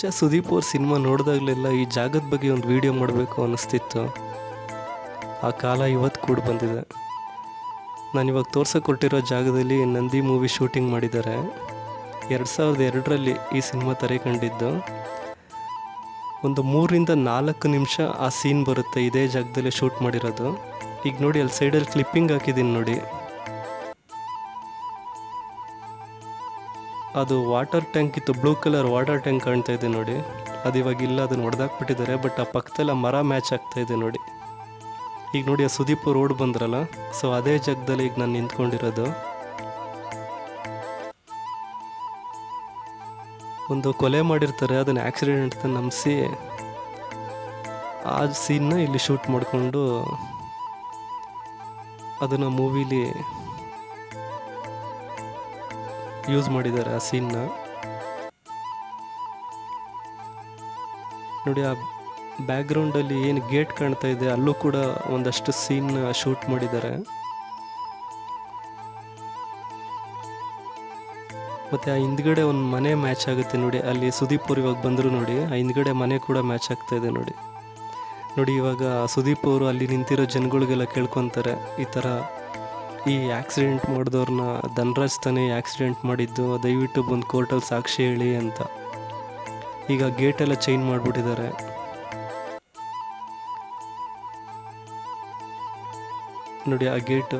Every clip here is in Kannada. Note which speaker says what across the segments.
Speaker 1: ಕಿಚ್ಚ ಸುದೀಪ್ ಅವ್ರ ಸಿನಿಮಾ ನೋಡಿದಾಗಲೆಲ್ಲ ಈ ಜಾಗದ ಬಗ್ಗೆ ಒಂದು ವಿಡಿಯೋ ಮಾಡಬೇಕು ಅನ್ನಿಸ್ತಿತ್ತು ಆ ಕಾಲ ಇವತ್ತು ಕೂಡ ಬಂದಿದೆ. ನಾನು ಇವಾಗ ತೋರ್ಸಕ್ಕೆ ಕೊಟ್ಟಿರೋ ಜಾಗದಲ್ಲಿ ನಂದಿ ಮೂವಿ ಶೂಟಿಂಗ್ ಮಾಡಿದ್ದಾರೆ ಎರಡು ಸಾವಿರದ ಎರಡರಲ್ಲಿ ಈ ಸಿನಿಮಾ ತೆರೆ ಕಂಡಿದ್ದು ಒಂದು ಮೂರರಿಂದ ನಾಲ್ಕು ನಿಮಿಷ ಆ ಸೀನ್ ಬರುತ್ತೆ, ಇದೇ ಜಾಗದಲ್ಲಿ ಶೂಟ್ ಮಾಡಿರೋದು. ಈಗ ನೋಡಿ ಅಲ್ಲಿ ಸೈಡಲ್ಲಿ ಕ್ಲಿಪ್ಪಿಂಗ್ ಹಾಕಿದ್ದೀನಿ ನೋಡಿ. ಅದು ವಾಟರ್ ಟ್ಯಾಂಕ್ ಇತ್ತು ಬ್ಲೂ ಕಲರ್ ವಾಟರ್ ಟ್ಯಾಂಕ್ ಕಾಣ್ತಾ ಇದೆ ನೋಡಿ. ಅದು ಇವಾಗ ಇಲ್ಲ, ಅದನ್ನು ಹೊಡೆದಾಕ್ಬಿಟ್ಟಿದ್ದಾರೆ ಬಟ್ ಆ ಪಕ್ಕದಲ್ಲ ಮರ ಮ್ಯಾಚ್ ಆಗ್ತಾ ಇದೆ ನೋಡಿ. ಈಗ ನೋಡಿ, ಆ ಸುದೀಪ್ ರೋಡ್ ಬಂದ್ರಲ್ಲ ಸೊ ಅದೇ ಜಾಗದಲ್ಲಿ ಈಗ ನಾನು ನಿಂತ್ಕೊಂಡಿರೋದು. ಒಂದು ಕೊಲೆ ಮಾಡಿರ್ತಾರೆ, ಅದನ್ನು ಆಕ್ಸಿಡೆಂಟ್ ಅಂತ ನಂಬಿಸಿ. ಆ ಸೀನ್ನ ಇಲ್ಲಿ ಶೂಟ್ ಮಾಡಿಕೊಂಡು ಅದನ್ನು ಮೂವಿಲಿ ಯೂಸ್ ಮಾಡಿದ್ದಾರೆ ಆ ಸೀನ್ನ ನೋಡಿ, ಆ ಬ್ಯಾಕ್ಗ್ರೌಂಡಲ್ಲಿ ಏನು ಗೇಟ್ ಕಾಣ್ತಾ ಇದೆ, ಅಲ್ಲೂ ಕೂಡ ಒಂದಷ್ಟು ಸೀನ್ ಶೂಟ್ ಮಾಡಿದ್ದಾರೆ. ಮತ್ತು ಆ ಹಿಂದ್ಗಡೆ ಒಂದು ಮನೆ ಮ್ಯಾಚ್ ಆಗುತ್ತೆ ನೋಡಿ, ಅಲ್ಲಿ ಸುದೀಪ್ ಅವ್ರು ಇವಾಗ ಬಂದರು ನೋಡಿ, ಆ ಹಿಂದ್ಗಡೆ ಮನೆ ಕೂಡ ಮ್ಯಾಚ್ ಆಗ್ತಾ ಇದೆ ನೋಡಿ. ನೋಡಿ, ಇವಾಗ ಸುದೀಪ್ ಅವರು ಅಲ್ಲಿ ನಿಂತಿರೋ ಜನಗಳಿಗೆಲ್ಲ ಕೇಳ್ಕೊತಾರೆ, ಈ ಥರ ಈ ಆಕ್ಸಿಡೆಂಟ್ ಮಾಡಿದವ್ರನ್ನ ಧನರಾಜ್ ತಾನೇ ಆಕ್ಸಿಡೆಂಟ್ ಮಾಡಿದ್ದು, ದಯವಿಟ್ಟು ಬಂದು ಕೋರ್ಟಲ್ಲಿ ಸಾಕ್ಷಿ ಹೇಳಿ ಅಂತ. ಈಗ ಗೇಟೆಲ್ಲ ಚೇಂಜ್ ಮಾಡಿಬಿಟ್ಟಿದ್ದಾರೆ. ನೋಡಿ ಆ ಗೇಟು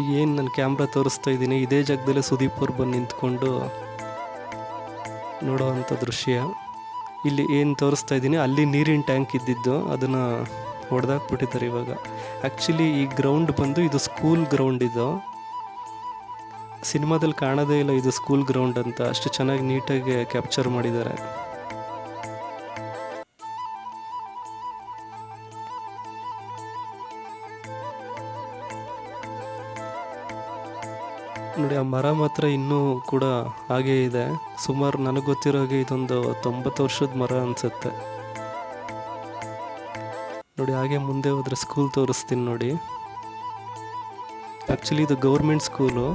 Speaker 1: ಈಗ ಏನು ನಾನು ಕ್ಯಾಮ್ರಾ ತೋರಿಸ್ತಾ ಇದ್ದೀನಿ? ಇದೇ ಜಾಗದಲ್ಲೇ ಸುದೀಪ್ ಅವ್ರು ಬಂದು ನಿಂತ್ಕೊಂಡು ನೋಡೋ ದೃಶ್ಯ. ಇಲ್ಲಿ ಏನು ತೋರಿಸ್ತಾ ಇದ್ದೀನಿ, ಅಲ್ಲಿ ನೀರಿನ ಟ್ಯಾಂಕ್ ಇದ್ದಿದ್ದು, ಅದನ್ನು ಹೊಡೆದಾಕ್ಬಿಟ್ಟಿದ್ದಾರೆ ಇವಾಗ. ಆ್ಯಕ್ಚುಲಿ ಈ ಗ್ರೌಂಡ್ ಬಂದು ಇದು ಸ್ಕೂಲ್ ಗ್ರೌಂಡ್ ಇದು. ಸಿನಿಮಾದಲ್ಲಿ ಕಾಣೋದೇ ಇಲ್ಲ ಇದು ಸ್ಕೂಲ್ ಗ್ರೌಂಡ್ ಅಂತ. ಅಷ್ಟು ಚೆನ್ನಾಗಿ ನೀಟಾಗಿ ಕ್ಯಾಪ್ಚರ್ ಮಾಡಿದ್ದಾರೆ. ನೋಡಿ, ಆ ಮರ ಮಾತ್ರ ಇನ್ನೂ ಕೂಡ ಹಾಗೇ ಇದೆ. ಸುಮಾರು ನನಗೆ ಗೊತ್ತಿರೋ ಹಾಗೆ ಇದೊಂದು ತೊಂಬತ್ತು ವರ್ಷದ ಮರ ಅನಿಸುತ್ತೆ. ನೋಡಿ, ಹಾಗೆ ಮುಂದೆ ಹೋದ್ರೆ ಸ್ಕೂಲ್ ತೋರಿಸ್ತೀನಿ ನೋಡಿ. ಆ್ಯಕ್ಚುಲಿ ಇದು ಗೌರ್ಮೆಂಟ್ ಸ್ಕೂಲು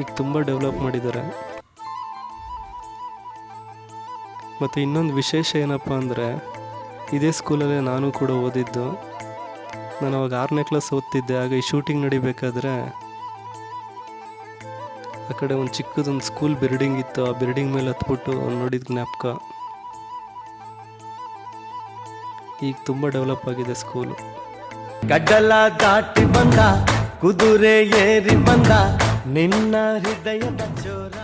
Speaker 1: ಈಗ ತುಂಬ ಡೆವಲಪ್ ಮಾಡಿದ್ದಾರೆ. ಮತ್ತು ಇನ್ನೊಂದು ವಿಶೇಷ ಏನಪ್ಪ ಅಂದರೆ, ಇದೇ ಸ್ಕೂಲಲ್ಲೇ ನಾನು ಕೂಡ ಓದಿದ್ದು. ನಾನು ಅವಾಗ ಆರನೇ ಕ್ಲಾಸ್ ಓದ್ತಿದ್ದೆ ಆಗ ಈ ಶೂಟಿಂಗ್ ನಡಿಬೇಕಾದ್ರೆ ಆ ಕಡೆ ಒಂದು ಚಿಕ್ಕದೊಂದು ಸ್ಕೂಲ್ ಬಿಲ್ಡಿಂಗ್ ಇತ್ತು. ಆ ಬಿಲ್ಡಿಂಗ್ ಮೇಲೆ ಹತ್ಬಿಟ್ಟು ನೋಡಿದ ಜ್ಞಾಪಕ. ಈಗ ತುಂಬ ಡೆವಲಪ್ ಆಗಿದೆ ಸ್ಕೂಲು
Speaker 2: ಗಡ್ಡಲ ದಾಟಿ ಬಂದ, ಕುದುರೆ ಏರಿ ಬಂದ, ನಿನ್ನ ಹೃದಯದ ಚೋರ